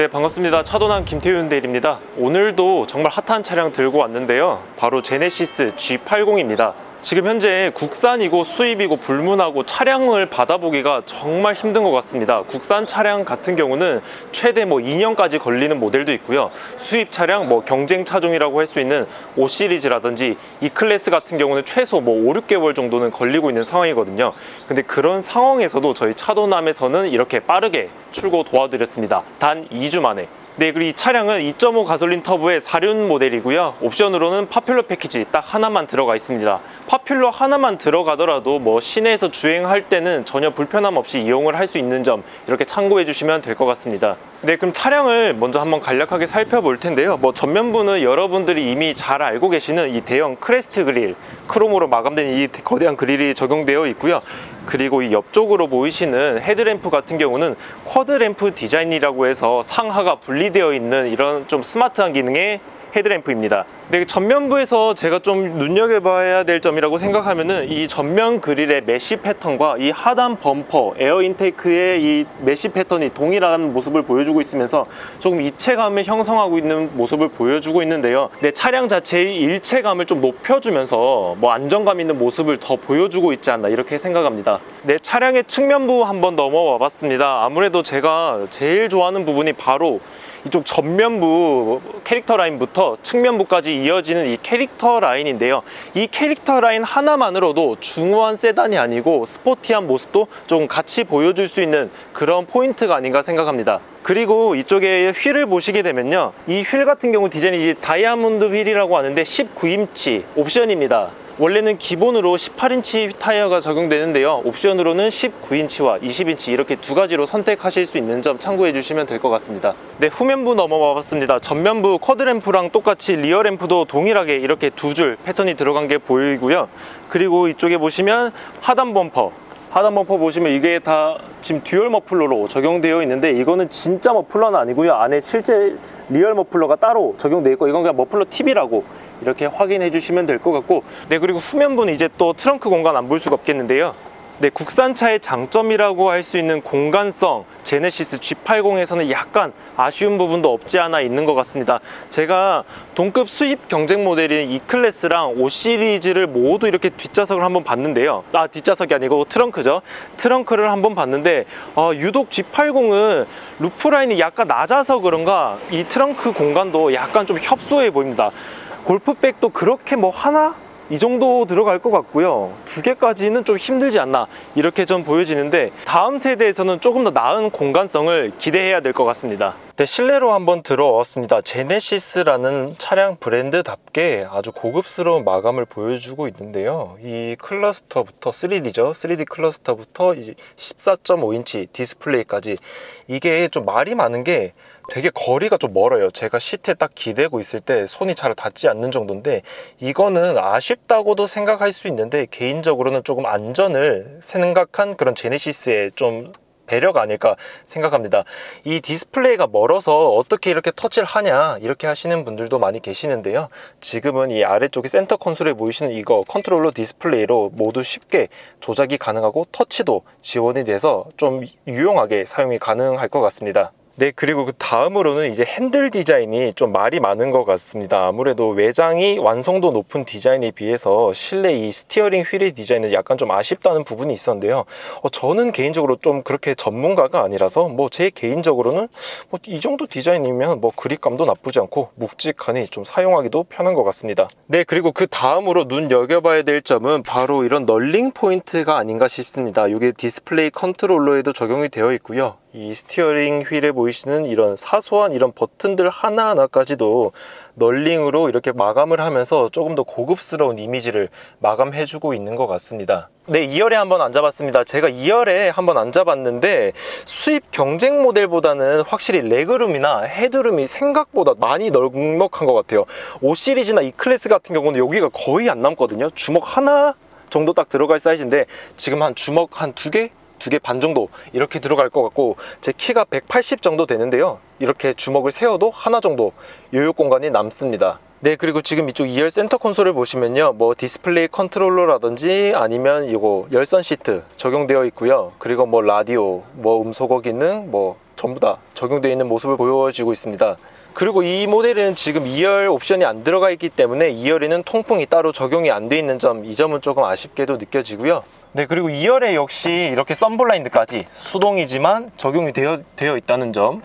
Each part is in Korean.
네 반갑습니다. 차도남 김태윤 대리입니다. 오늘도 정말 핫한 차량 들고 왔는데요. 바로 제네시스 G80입니다 지금 현재 국산이고 수입이고 불문하고 차량을 받아보기가 정말 힘든 것 같습니다. 국산 차량 같은 경우는 최대 뭐 2년까지 걸리는 모델도 있고요. 수입 차량 뭐 경쟁 차종이라고 할 수 있는 5 시리즈라든지 E 클래스 같은 경우는 최소 뭐 5, 6개월 정도는 걸리고 있는 상황이거든요. 근데 그런 상황에서도 저희 차도남에서는 이렇게 빠르게 출고 도와드렸습니다. 단 2주 만에 네, 그리고 이 차량은 2.5 가솔린 터보의 4륜 모델이고요. 옵션으로는 파퓰러 패키지 딱 하나만 들어가 있습니다. 파퓰러 하나만 들어가더라도 뭐 시내에서 주행할 때는 전혀 불편함 없이 이용을 할 수 있는 점 이렇게 참고해 주시면 될 것 같습니다. 네, 그럼 차량을 먼저 한번 간략하게 살펴볼 텐데요. 뭐 전면부는 여러분들이 이미 잘 알고 계시는 이 대형 크레스트 그릴, 크롬으로 마감된 이 거대한 그릴이 적용되어 있고요. 그리고 이 옆쪽으로 보이시는 헤드램프 같은 경우는 쿼드램프 디자인이라고 해서 상하가 분리되어 있는 이런 좀 스마트한 기능의 헤드램프입니다. 근데 전면부에서 제가 좀 눈여겨봐야 될 점이라고 생각하면은 이 전면 그릴의 메쉬 패턴과 이 하단 범퍼, 에어 인테이크의 이 메쉬 패턴이 동일한 모습을 보여주고 있으면서 조금 입체감을 형성하고 있는 모습을 보여주고 있는데요. 내 차량 자체의 일체감을 좀 높여주면서 뭐 안정감 있는 모습을 더 보여주고 있지 않나 이렇게 생각합니다. 내 차량의 측면부 한번 넘어와 봤습니다. 아무래도 제가 제일 좋아하는 부분이 바로 이쪽 전면부 캐릭터 라인부터 측면부까지 이어지는 이 캐릭터 라인인데요. 이 캐릭터 라인 하나만으로도 중후한 세단이 아니고 스포티한 모습도 좀 같이 보여줄 수 있는 그런 포인트가 아닌가 생각합니다. 그리고 이쪽에 휠을 보시게 되면요. 이 휠 같은 경우 디자인이 다이아몬드 휠이라고 하는데 19인치 옵션입니다. 원래는 기본으로 18인치 타이어가 적용되는데요. 옵션으로는 19인치와 20인치 이렇게 두 가지로 선택하실 수 있는 점 참고해 주시면 될 것 같습니다. 네, 후면부 넘어와 봤습니다. 전면부 쿼드램프랑 똑같이 리어램프도 동일하게 이렇게 두 줄 패턴이 들어간 게 보이고요. 그리고 이쪽에 보시면 하단 범퍼 하단 범퍼 보시면 이게 다 지금 듀얼 머플러로 적용되어 있는데 이거는 진짜 머플러는 아니고요. 안에 실제 리얼 머플러가 따로 적용되어 있고 이건 그냥 머플러 팁이라고 이렇게 확인해 주시면 될 것 같고. 네 그리고 후면부는 이제 또 트렁크 공간 안 볼 수가 없겠는데요. 네 국산차의 장점이라고 할 수 있는 공간성 제네시스 G80에서는 약간 아쉬운 부분도 없지 않아 있는 것 같습니다. 제가 동급 수입 경쟁 모델인 E클래스랑 5 시리즈를 모두 이렇게 뒷좌석을 한번 봤는데요. 아 뒷좌석이 아니고 트렁크죠. 트렁크를 한번 봤는데 어, 유독 G80은 루프라인이 약간 낮아서 그런가 이 트렁크 공간도 약간 좀 협소해 보입니다 골프백도 그렇게 뭐 하나? 이 정도 들어갈 것 같고요. 두 개까지는 좀 힘들지 않나 이렇게 좀 보여지는데 다음 세대에서는 조금 더 나은 공간성을 기대해야 될 것 같습니다. 네, 실내로 한번 들어왔습니다. 제네시스라는 차량 브랜드답게 아주 고급스러운 마감을 보여주고 있는데요. 이 클러스터부터 3D죠. 3D 클러스터부터 14.5인치 디스플레이까지 이게 좀 말이 많은 게 되게 거리가 좀 멀어요. 제가 시트에 딱 기대고 있을 때 손이 잘 닿지 않는 정도인데 이거는 아쉽다고도 생각할 수 있는데 개인적으로는 조금 안전을 생각한 그런 제네시스의 좀 배려가 아닐까 생각합니다. 이 디스플레이가 멀어서 어떻게 이렇게 터치를 하냐 이렇게 하시는 분들도 많이 계시는데요. 지금은 이 아래쪽에 센터 콘솔에 보이시는 이거 컨트롤러 디스플레이로 모두 쉽게 조작이 가능하고 터치도 지원이 돼서 좀 유용하게 사용이 가능할 것 같습니다. 네, 그리고 그 다음으로는 이제 핸들 디자인이 좀 말이 많은 것 같습니다. 아무래도 외장이 완성도 높은 디자인에 비해서 실내 이 스티어링 휠의 디자인은 약간 좀 아쉽다는 부분이 있었는데요. 어, 저는 개인적으로 좀 그렇게 전문가가 아니라서 뭐 제 개인적으로는 뭐 이 정도 디자인이면 뭐 그립감도 나쁘지 않고 묵직하니 좀 사용하기도 편한 것 같습니다. 네, 그리고 그 다음으로 눈 여겨봐야 될 점은 바로 이런 널링 포인트가 아닌가 싶습니다. 이게 디스플레이 컨트롤러에도 적용이 되어 있고요. 이 스티어링 휠에 보이시는 이런 사소한 이런 버튼들 하나하나까지도 널링으로 이렇게 마감을 하면서 조금 더 고급스러운 이미지를 마감해주고 있는 것 같습니다. 네, 2열에 한번 앉아봤습니다. 제가 2열에 한번 앉아봤는데 수입 경쟁 모델보다는 확실히 레그룸이나 헤드룸이 생각보다 많이 넉넉한 것 같아요. 5 시리즈나 E 클래스 같은 경우는 여기가 거의 안 남거든요. 주먹 하나 정도 딱 들어갈 사이즈인데 지금 한 주먹 한 두 개? 두 개 반 정도 이렇게 들어갈 것 같고 제 키가 180 정도 되는데요 이렇게 주먹을 세워도 하나 정도 요요 공간이 남습니다 네 그리고 지금 이쪽 2열 센터 콘솔을 보시면요 뭐 디스플레이 컨트롤러라든지 아니면 이거 열선 시트 적용되어 있고요 그리고 뭐 라디오 뭐 음소거 기능 뭐 전부 다 적용되어 있는 모습을 보여지고 있습니다. 그리고 이 모델은 지금 2열 옵션이 안 들어가 있기 때문에 2열에는 통풍이 따로 적용이 안 돼 있는 점, 이 점은 조금 아쉽게도 느껴지고요. 네, 그리고 2열에 역시 이렇게 썬블라인드까지 수동이지만 적용이 되어, 되어 있다는 점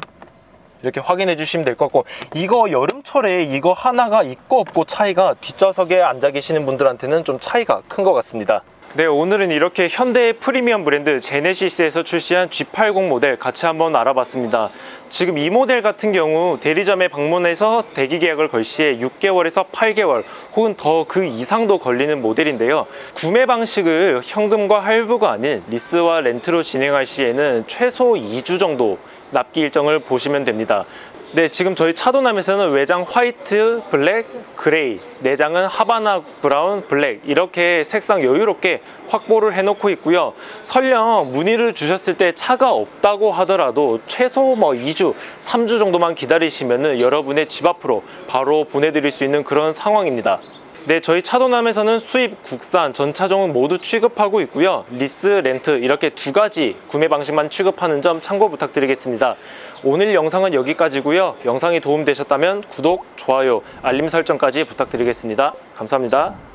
이렇게 확인해 주시면 될 것 같고 이거 여름철에 이거 하나가 있고 없고 차이가 뒷좌석에 앉아 계시는 분들한테는 좀 차이가 큰 것 같습니다. 네, 오늘은 이렇게 현대의 프리미엄 브랜드 제네시스에서 출시한 G80 모델 같이 한번 알아봤습니다. 지금 이 모델 같은 경우 대리점에 방문해서 대기 계약을 걸 시에 6개월에서 8개월 혹은 더 그 이상도 걸리는 모델인데요. 구매 방식을 현금과 할부가 아닌 리스와 렌트로 진행할 시에는 최소 2주 정도 납기 일정을 보시면 됩니다. 네, 지금 저희 차도남에서는 외장 화이트, 블랙, 그레이, 내장은 하바나 브라운, 블랙 이렇게 색상 여유롭게 확보를 해놓고 있고요. 설령 문의를 주셨을 때 차가 없다고 하더라도 최소 뭐 2주, 3주 정도만 기다리시면은 여러분의 집 앞으로 바로 보내드릴 수 있는 그런 상황입니다. 네, 저희 차도남에서는 수입, 국산, 전차종은 모두 취급하고 있고요. 리스, 렌트 이렇게 두 가지 구매 방식만 취급하는 점 참고 부탁드리겠습니다. 오늘 영상은 여기까지고요. 영상이 도움되셨다면 구독, 좋아요, 알림 설정까지 부탁드리겠습니다. 감사합니다.